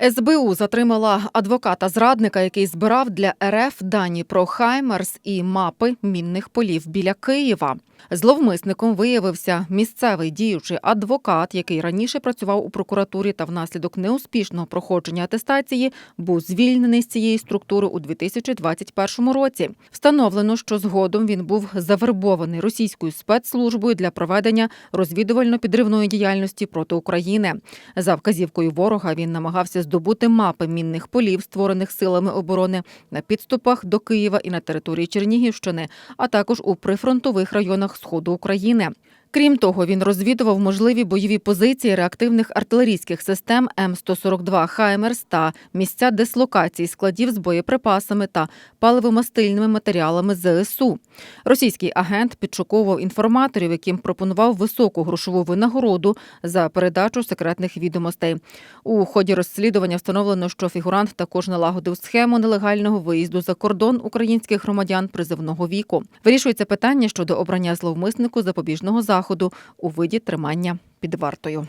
СБУ затримала адвоката зрадника, який збирав для РФ дані про Хаймерс і мапи мінних полів біля Києва. Зловмисником виявився місцевий діючий адвокат, який раніше працював у прокуратурі та внаслідок неуспішного проходження атестації був звільнений з цієї структури у 2021 році. Встановлено, що згодом він був завербований російською спецслужбою для проведення розвідувально-підривної діяльності проти України. За вказівкою ворога він намагався здобути мапи мінних полів, створених силами оборони на підступах до Києва і на території Чернігівщини, а також у прифронтових районах сходу України. Крім того, він розвідував можливі бойові позиції реактивних артилерійських систем М142 Хаймерс та місця дислокації складів з боєприпасами та паливомастильними матеріалами ЗСУ. Російський агент підшуковував інформаторів, яким пропонував високу грошову винагороду за передачу секретних відомостей. У ході розслідування встановлено, що фігурант також налагодив схему нелегального виїзду за кордон українських громадян призивного віку. Вирішується питання щодо обрання зловмиснику запобіжного заходу у виді тримання під вартою.